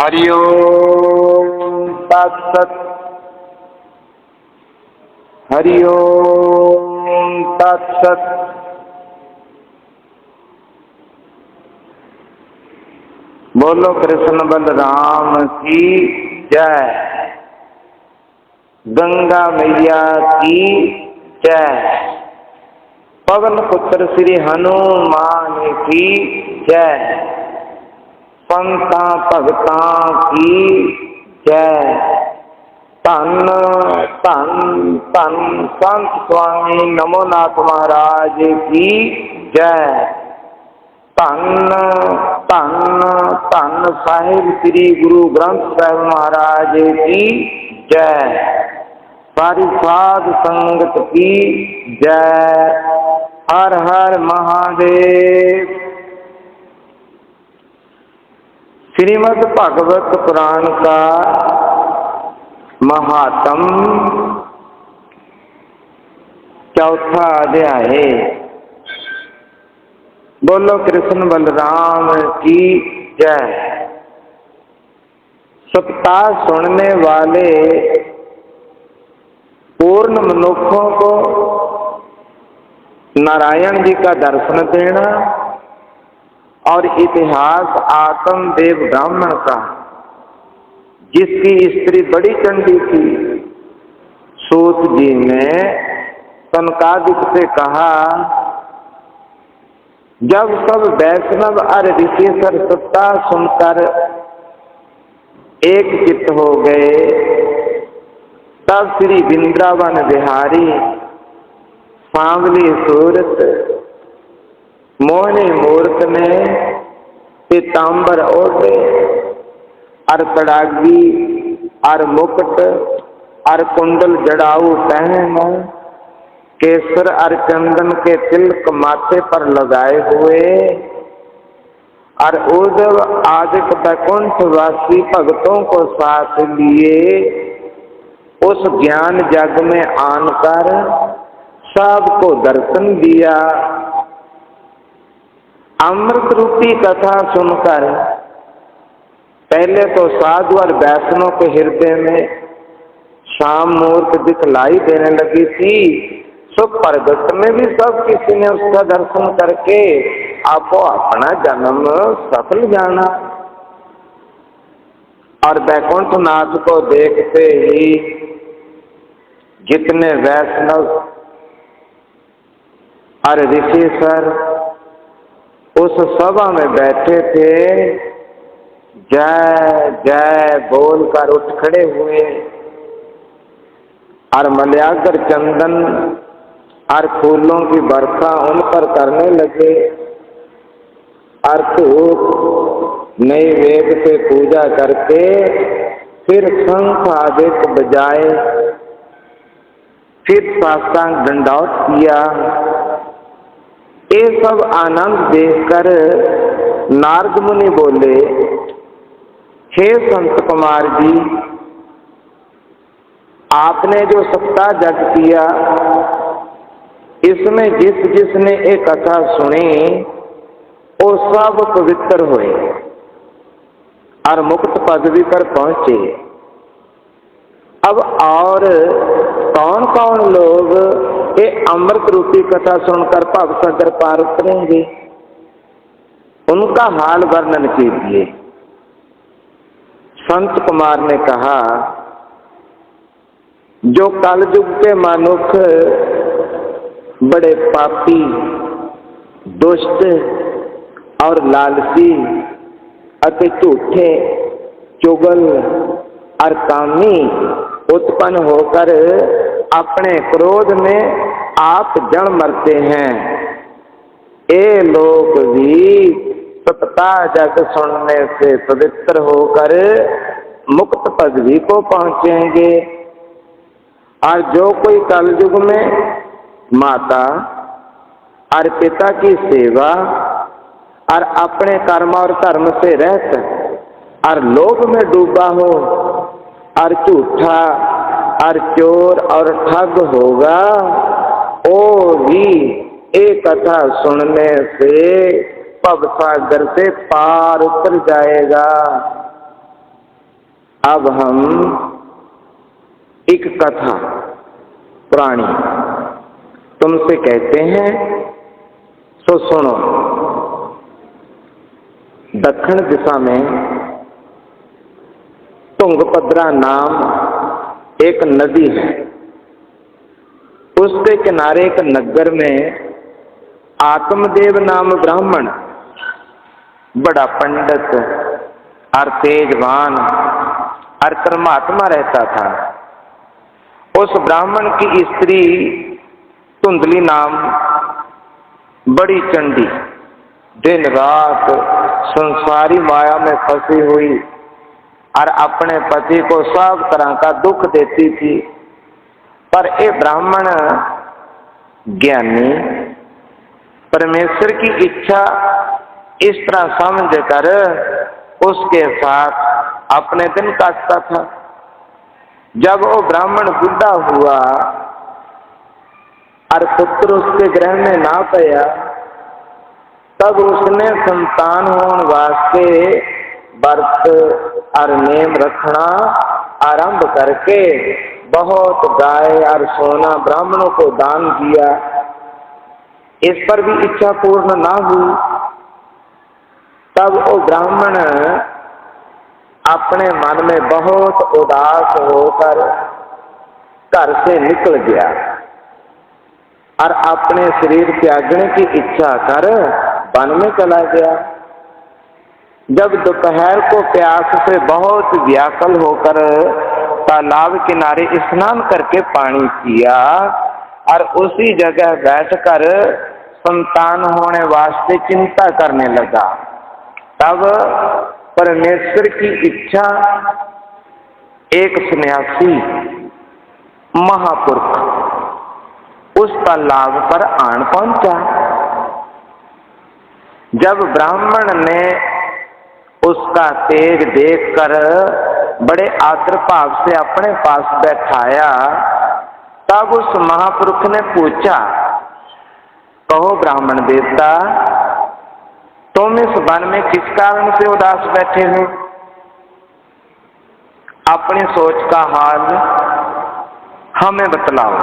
हरिओम तत्सत। हरिओम तत्सत। बोलो कृष्ण बलराम की जय। गंगा मैया की जय। पवन पुत्र श्री हनुमान की जय। संता भगता की जय धन धन धन संत स्वामी नमोनाथ महाराज की जय धन धन धन साहिब श्री गुरु ग्रंथ साहिब महाराज की जय सारी साध संगत की जय हर हर महादेव श्रीमद् भागवत पुराण का महात्म चौथा अध्याय। है बोलो कृष्ण बलराम की जय। सप्ताह सुनने वाले पूर्ण मनुष्यों को नारायण जी का दर्शन देना और इतिहास आत्म देव ब्राह्मण का। जिसकी स्त्री बड़ी चंडी थी, सूत जी ने सनकादिक से कहा, जब सब वैष्णव और ऋषिश्वर सत्ता सुनकर एक चित्त हो गए, तब श्री वृंदावन बिहारी, सांवली सूरत मोहनी मूर्त ने पीताम्बर ओढ़े अर तड़ागी अर मुकुट, अर कुंडल जड़ाऊ पहन केसर अर चंदन के तिलक माथे पर लगाए हुए और उद्धव आदिक बैकुंठ वासी भक्तों को साथ लिए, उस ज्ञान जग में आनकर सबको दर्शन दिया। अमृत रूपी कथा सुनकर पहले तो साधु और वैष्णव के हृदय में शाम मूर्त दिखलाई देने लगी थी। सो प्रगट में भी सब किसी ने उसका दर्शन करके आपको अपना जन्म सफल जाना। और बैकुंठ नाथ को देखते ही जितने वैष्णव और ऋषि सर उस सभा में बैठे थे। जय जय बोलकर उठ खड़े हुए। और मलयागर चंदन और फूलों की वर्षा उन पर करने लगे। और धूप नई वेद से पूजा करके फिर शंख आदित बजाए। फिर साष्टांग दंडौत किया। ये सब आनंद देखकर नारद मुनि बोले, हे संत कुमार जी, आपने जो सत्ता जग किया, इसमें जिस जिसने एक कथा सुनी, वो सब पवित्र हुए और मुक्त पदवी पर पहुँचे। अब और कौन कौन लोग ये अमृत रूपी कथा सुनकर भव सागर पार उतरेंगे? उनका हाल वर्णन कीजिए। संत कुमार ने कहा, जो कलयुग के मनुख बड़े पापी, दुष्ट और लालसी अति झूठे, चुगल और कामी उत्पन्न होकर अपने क्रोध में आप जड़ मरते हैं। ये लोग भी सत्ता जग सुनने से पवित्र होकर मुक्त पदवी को पहुँचेंगे। और जो कोई कलयुग में माता और पिता की सेवा और अपने कर्म और धर्म से रहकर और लोभ में डूबा हो और झूठा और चोर और ठग होगा, ओ भी एक कथा सुनने से पव सागर से पार उतर जाएगा। अब हम एक कथा, पुरानी, तुमसे कहते हैं, सो सुनो। दक्षिण दिशा में तुंगभद्रा नाम एक नदी है। उसके किनारे एक नगर में आत्मदेव नाम ब्राह्मण, बड़ा पंडित और तेजवान और परमात्मा रहता था। उस ब्राह्मण की स्त्री धुंधली नाम बड़ी चंडी दिन रात संसारी माया में फंसी हुई। और अपने पति को सब तरह का दुख देती थी। पर ये ब्राह्मण ज्ञानी, परमेश्वर की इच्छा इस तरह समझ कर उसके साथ अपने दिन काटता था। जब वो ब्राह्मण बुढ़ा हुआ और पुत्र उसके ग्रह में ना पाया तब उसने संतान होने वास्ते व्रत और नेम रखना आरंभ करके बहुत गाय और सोना ब्राह्मणों को दान दिया। इस पर भी इच्छा पूर्ण ना हुई। तब वो ब्राह्मण अपने मन में बहुत उदास होकर घर से निकल गया और अपने शरीर त्यागने की इच्छा कर वन में चला गया। जब दोपहर को प्यास से बहुत व्याकुल होकर तालाब किनारे स्नान करके पानी पिया और उसी जगह बैठकर संतान होने वास्ते चिंता करने लगा। तब परमेश्वर की इच्छा, एक सन्यासी, महापुरुष, उस तालाब पर आन पहुँचा। जब ब्राह्मण ने उसका तेज देखकर बड़े आदर भाव से अपने पास बैठाया। तब उस महापुरुष ने पूछा, कहो ब्राह्मण देवता, तुम इस वन में किस कारण से उदास बैठे हो? अपनी सोच का हाल हमें बतलाओ।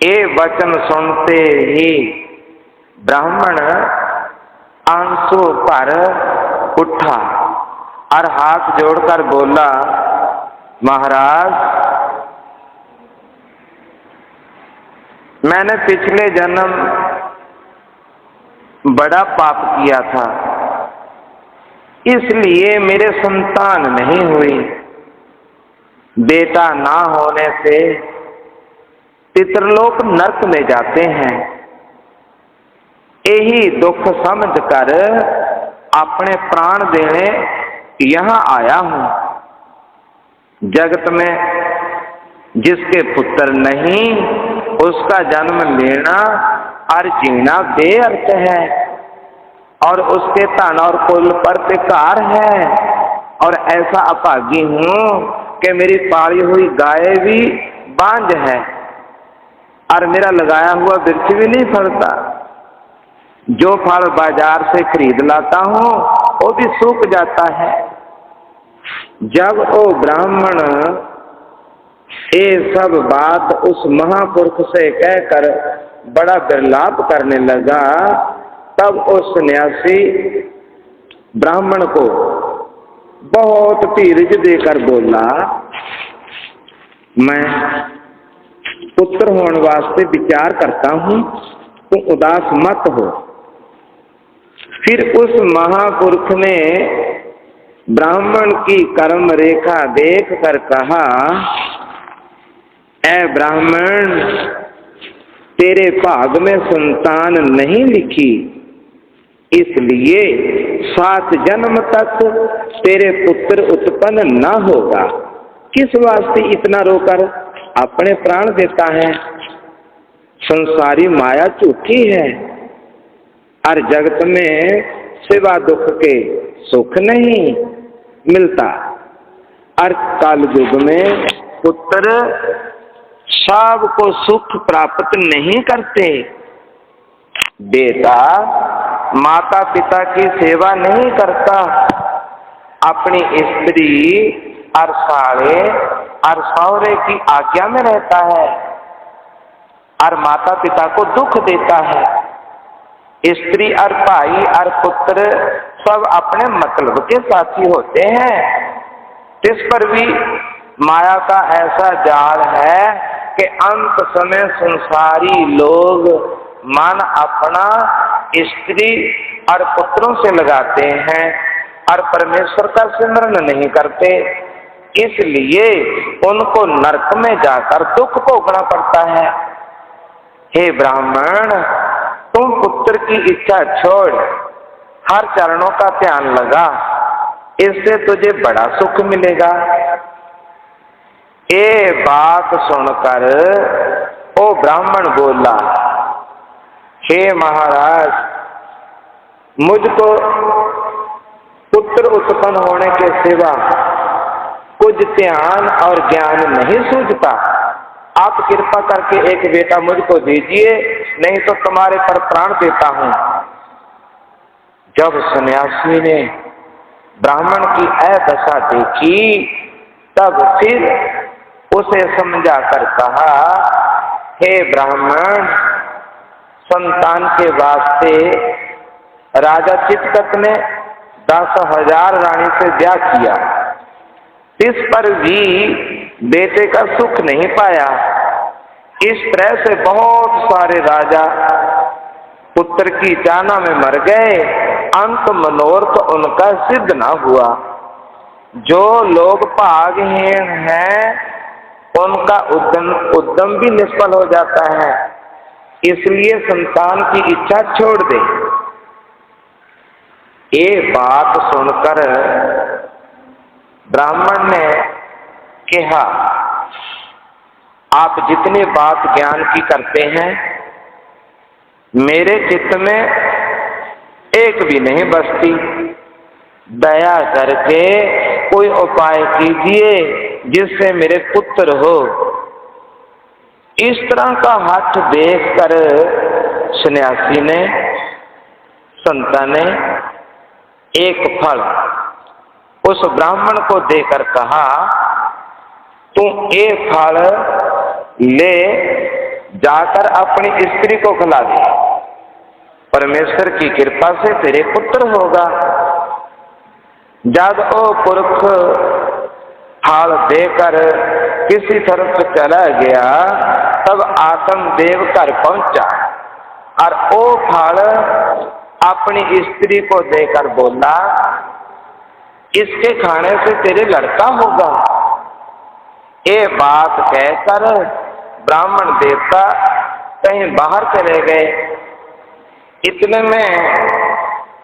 ये वचन सुनते ही ब्राह्मण आँसू पर उठा और हाथ जोड़कर बोला, महाराज, मैंने पिछले जन्म बड़ा पाप किया था, इसलिए मेरे संतान नहीं हुई। बेटा ना होने से पितृलोक नरक में जाते हैं। यही दुख समझ कर अपने प्राण देने यहाँ आया हूँ। जगत में जिसके पुत्र नहीं, उसका जन्म लेना और जीना बेअर्थ है और उसके तन और कुल पर बेकार है। और ऐसा अपागी हूँ कि मेरी पाली हुई गाय भी बांझ है और मेरा लगाया हुआ वृक्ष भी नहीं फलता जो फल बाज़ार से खरीद लाता हूँ, वो भी सूख जाता है। जब वो ब्राह्मण ये सब बात उस महापुरुष से कहकर बड़ा विरलाप करने लगा, तब उस सन्यासी ब्राह्मण को बहुत धीरज देकर बोला, मैं पुत्र होने वास्ते विचार करता हूँ, तुम उदास मत हो। फिर उस महापुरुष ने ब्राह्मण की कर्म रेखा देख कर कहा ए ब्राह्मण, तेरे भाग में संतान नहीं लिखी। इसलिए सात जन्म तक तेरे पुत्र उत्पन्न न होगा। किस वास्ते इतना रोकर? अपने प्राण देता है। संसारी माया झूठी है। हर जगत में सेवा दुख के सुख नहीं मिलता। हर काल युग में पुत्र सबको सुख प्राप्त नहीं करते। बेटा माता पिता की सेवा नहीं करता। अपनी स्त्री और साले और सौरे की आज्ञा में रहता है और माता पिता को दुख देता है। स्त्री और भाई और पुत्र सब अपने मतलब के साथी होते हैं। इस पर भी माया का ऐसा जाल है कि अंत समय संसारी लोग मन अपना स्त्री और पुत्रों से लगाते हैं और परमेश्वर का सिमरण नहीं करते। इसलिए उनको नरक में जाकर दुख भोगना पड़ता है। हे ब्राह्मण तुम पुत्र की इच्छा छोड़, हर चरणों का ध्यान लगा, इससे तुझे बड़ा सुख मिलेगा। ये बात सुनकर, ओ ब्राह्मण बोला, हे महाराज, मुझको पुत्र उत्पन्न होने के सिवा कुछ ध्यान और ज्ञान नहीं सूझता। आप कृपा करके एक बेटा मुझको दीजिए, नहीं तो तुम्हारे पर प्राण देता हूँ। जब सन्यासी ने ब्राह्मण की अदशा देखी, तब फिर उसे समझा कर कहा, हे ब्राह्मण, संतान के वास्ते राजा चितकत ने दस हज़ार रानी से ब्याह किया। इस पर भी बेटे का सुख नहीं पाया। इस तरह से बहुत सारे राजा पुत्र की चाना में मर गए। अंत मनोरथ उनका सिद्ध ना हुआ। जो लोग भागहीन हैं, उनका उद्यम उद्यम भी निष्फल हो जाता है। इसलिए संतान की इच्छा छोड़ दे। ये बात सुनकर ब्राह्मण ने कहा आप जितनी बात ज्ञान की करते हैं, मेरे चित्त में एक भी नहीं बसती। दया करके कोई उपाय कीजिए जिससे मेरे पुत्र हो। इस तरह का हाथ देख कर सन्यासी ने, संता ने एक फल उस ब्राह्मण को देकर कहा, तू एक फल ले जाकर अपनी स्त्री को खिला दे। परमेश्वर की कृपा से तेरे पुत्र होगा। जब ओ पुरुष फल देकर किसी तरफ़ चला गया, तब आत्म देव घर पहुँचा और ओ फल अपनी स्त्री को देकर बोला, इसके खाने से तेरे लड़का होगा। ये बात कहकर ब्राह्मण देवता कहीं बाहर चले गए। इतने में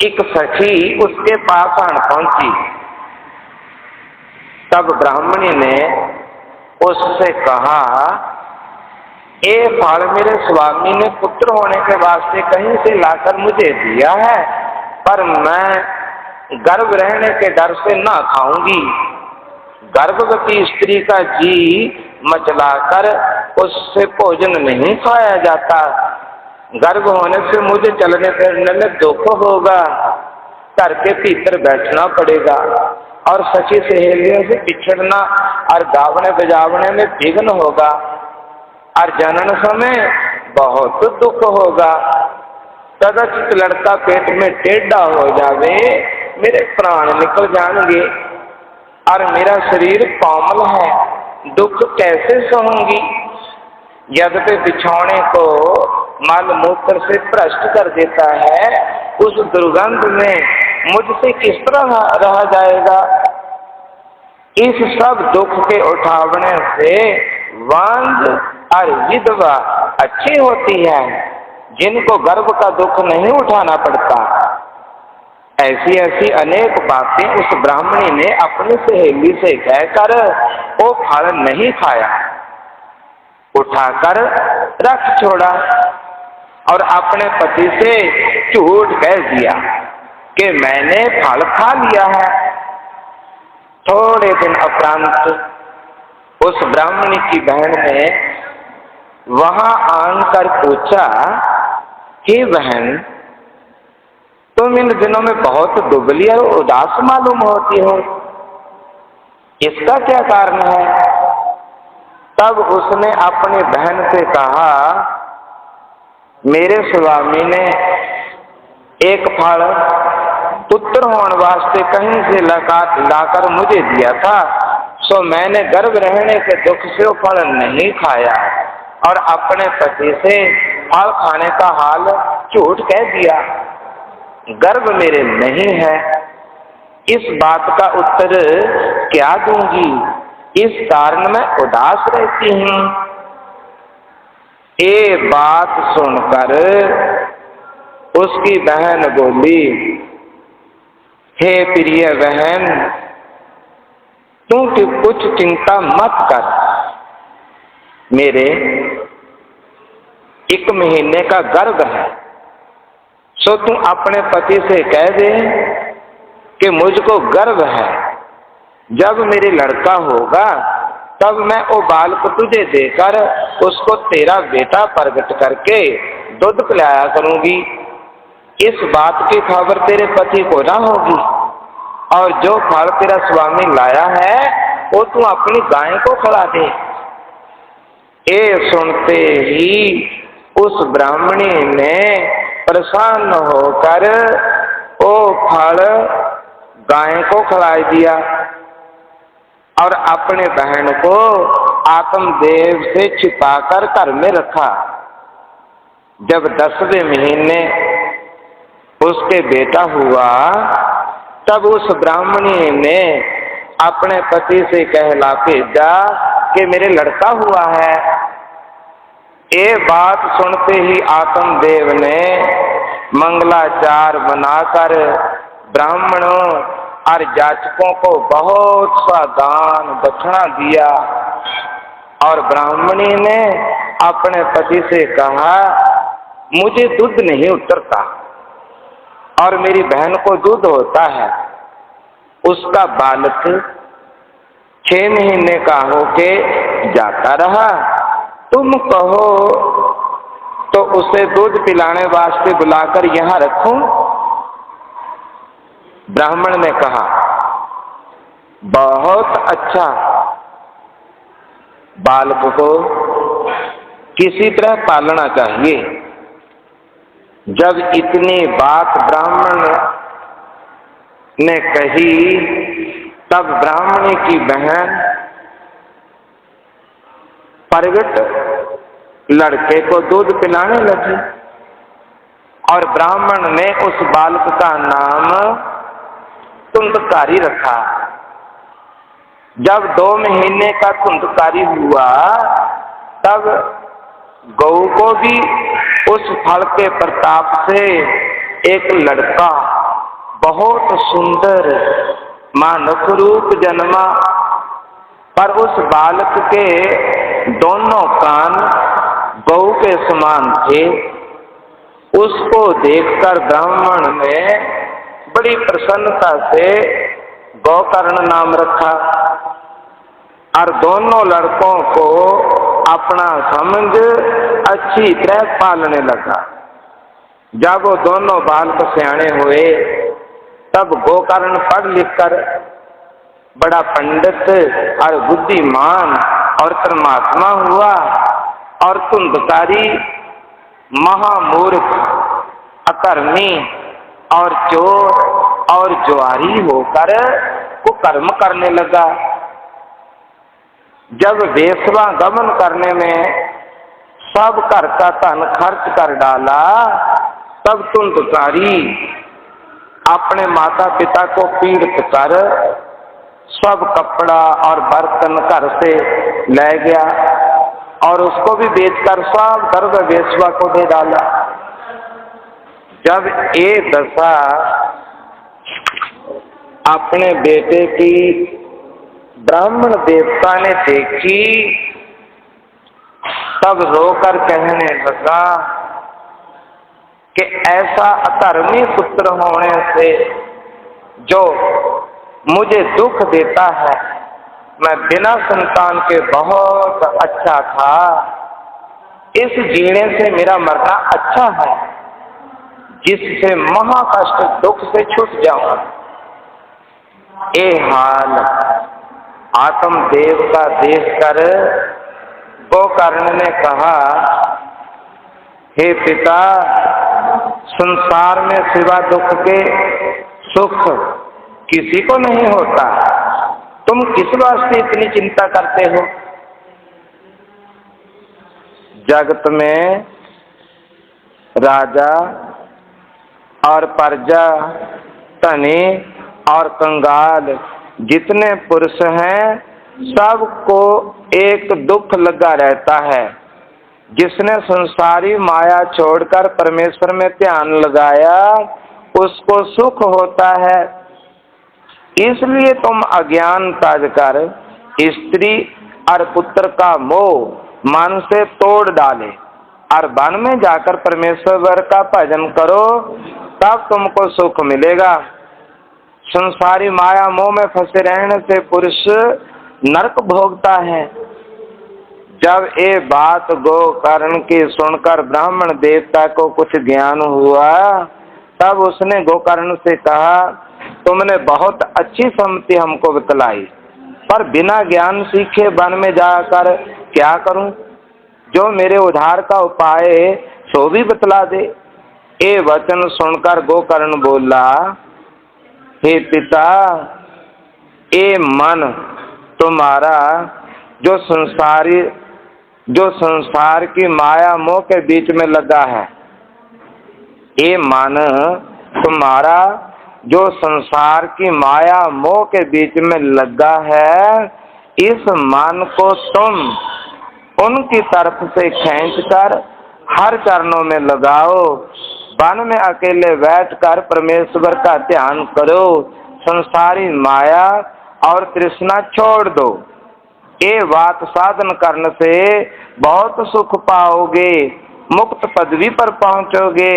एक सखी उसके पास आन पहुँची। तब ब्राह्मणी ने उससे कहा ये फल, मेरे स्वामी ने पुत्र होने के वास्ते कहीं से लाकर मुझे दिया है, पर मैं गर्भ रहने के डर से ना खाऊँगी। गर्भवती स्त्री का जी मचलाकर उससे भोजन नहीं खाया जाता। गर्भ होने से मुझे चलने फिरने में दुख होगा। घर के भीतर बैठना पड़ेगा और सची सहेलियों से पिछड़ना और गावने बजावने में विघ्न होगा और जनन समय बहुत दुख होगा। कदचित लड़का पेट में टेढ़ा हो जावे, मेरे प्राण निकल जाएँगे और मेरा शरीर कोमल है, दुख कैसे सहूँगी? यद्यपि बिछौने को मल मूत्र से भ्रष्ट कर देता है, उस दुर्गंध में मुझसे किस तरह रह जाएगा? इस सब दुख के उठावने से वंज और विधवा अच्छी होती है, जिनको गर्भ का दुख नहीं उठाना पड़ता। ऐसी ऐसी अनेक बातें उस ब्राह्मणी ने अपनी सहेली से कहकर वो फल नहीं खाया। उठाकर रख छोड़ा और अपने पति से झूठ कह दिया कि मैंने फल खा लिया है। थोड़े दिन उपरांत उस ब्राह्मणी की बहन ने वहाँ आकर पूछा कि बहन, तुम इन दिनों में बहुत दुबली और उदास मालूम होती हो। इसका क्या कारण है? तब उसने अपनी बहन से कहा, मेरे स्वामी ने एक फल पुत्र होने वास्ते कहीं से लगा, लाकर मुझे दिया था, सो मैंने गर्भ रहने के दुख से वो फल नहीं खाया और अपने पति से फल खाने का हाल झूठ कह दिया। गर्भ मेरे नहीं है। इस बात का उत्तर क्या दूँगी? इस कारण मैं उदास रहती हूँ। ये बात सुनकर उसकी बहन बोली, हे प्रिय बहन, तू कुछ चिंता मत कर। मेरे एक महीने का गर्भ है, सो तू अपने पति से कह दे कि मुझको गर्व है। जब मेरे लड़का होगा, तब मैं वो बालक तुझे देकर उसको तेरा बेटा प्रकट करके दूध पिलाया करूँगी। इस बात की खबर तेरे पति को ना होगी। और जो फल तेरा स्वामी लाया है, वो तू अपनी गाय को खिला दे। ये सुनते ही उस ब्राह्मणी ने प्रसन्न होकर वो फल गाय को खिला दिया। और अपने बहन को आत्मदेव से छिपाकर घर में रखा। जब दसवें महीने उसके बेटा हुआ, तब उस ब्राह्मणी ने अपने पति से कहला भेजा कि मेरे लड़का हुआ है। ये बात सुनते ही आत्मदेव ने मंगलाचार बनाकर ब्राह्मणों और जाचकों को बहुत सा दान दक्षिणा दिया। और ब्राह्मणी ने अपने पति से कहा, मुझे दूध नहीं उतरता और मेरी बहन को दूध होता है। उसका बालक छह महीने का होके जाता रहा। तुम कहो तो उसे दूध पिलाने वास्ते बुलाकर यहाँ रखूँ? ब्राह्मण ने कहा, बहुत अच्छा। बालक को किसी तरह पालना चाहिए। जब इतनी बात ब्राह्मण ने कही, तब ब्राह्मणी की बहन प्रगट लड़के को दूध पिलाने लगी और ब्राह्मण ने उस बालक का नाम कुंदकारी रखा। जब दो महीने का कुंदकारी हुआ, तब गौ को भी उस फल के प्रताप से एक लड़का, बहुत सुंदर मानव रूप जन्मा। पर उस बालक के दोनों कान गौ के समान थे। उसको देखकर ब्राह्मण ने बड़ी प्रसन्नता से गौकर्ण नाम रखा और दोनों लड़कों को अपना समझ अच्छी तरह पालने लगा। जब वो दोनों बालक सियाणे हुए, तब गोकर्ण पढ़ लिख कर बड़ा पंडित और बुद्धिमान और परमात्मा हुआ और कुंदकारी महामूर्ख, अकर्मी और चोर और जुआरी होकर को कर्म करने लगा। जब वेसवा गमन करने में सब घर का धन खर्च कर डाला, तब तुंदकारी अपने माता पिता को पीड़ित कर सब कपड़ा और बर्तन घर से ले गया और उसको भी बेचकर सब गर्भ वेसवा को दे डाला। जब ये दशा अपने बेटे की ब्राह्मण देवता ने देखी, तब रोकर कहने लगा कि ऐसा अधर्मी पुत्र होने से जो मुझे दुख देता है, मैं बिना संतान के बहुत अच्छा था। इस जीने से मेरा मरना अच्छा है। जिससे महाकष्ट दुख से छूट जाऊँ। ए हाल आत्मदेव का देख कर गोकर्ण ने कहा, हे पिता, संसार में सिवा दुख के सुख किसी को नहीं होता। तुम किस वास्ते इतनी चिंता करते हो? जगत में राजा और प्रजा धनी और कंगाल, जितने पुरुष हैं, सबको एक दुख लगा रहता है। जिसने संसारी माया छोड़कर परमेश्वर में ध्यान लगाया, उसको सुख होता है। इसलिए तुम अज्ञान ताज कर, स्त्री और पुत्र का मोह मन से तोड़ डाले और वन में जाकर परमेश्वर का भजन करो। तब तुमको सुख मिलेगा। संसारी माया मोह में फंसे रहने से पुरुष नरक भोगता है। जब ये बात गोकर्ण की सुनकर ब्राह्मण देवता को कुछ ज्ञान हुआ, तब उसने गोकर्ण से कहा, तुमने बहुत अच्छी सम्मति हमको बतलाई, पर बिना ज्ञान सीखे वन में जाकर क्या करूँ? जो मेरे उधार का उपाय सो भी बतला दे। ये वचन सुनकर गोकर्ण बोला, हे पिता, ये मन तुम्हारा, जो संसारी, जो संसार की माया मोह के बीच में लगा है, ये मन तुम्हारा, जो संसार की माया मोह के बीच में लगा है, इस मन को तुम उनकी तरफ़ से खींचकर हर चरणों में लगाओ वन में अकेले बैठकर परमेश्वर का ध्यान करो। संसारी माया और तृष्णा छोड़ दो। ये बात साधन करने से बहुत सुख पाओगे, मुक्त पदवी पर पहुंचोगे।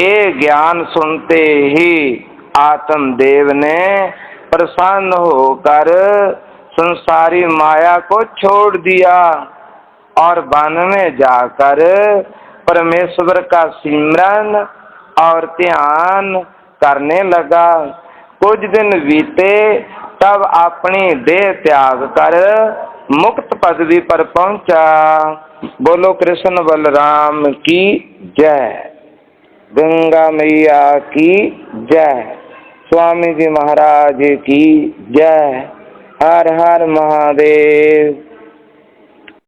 ये ज्ञान सुनते ही आत्मदेव ने प्रसन्न होकर संसारी माया को छोड़ दिया और वन में जाकर परमेश्वर का सिमरन और ध्यान करने लगा। कुछ दिन बीते, तब अपनी देह त्याग कर मुक्त पदवी पर पहुँचा। बोलो, कृष्ण बलराम की जय। गंगा मैया की जय। स्वामी जी महाराज की जय। हर हर महादेव।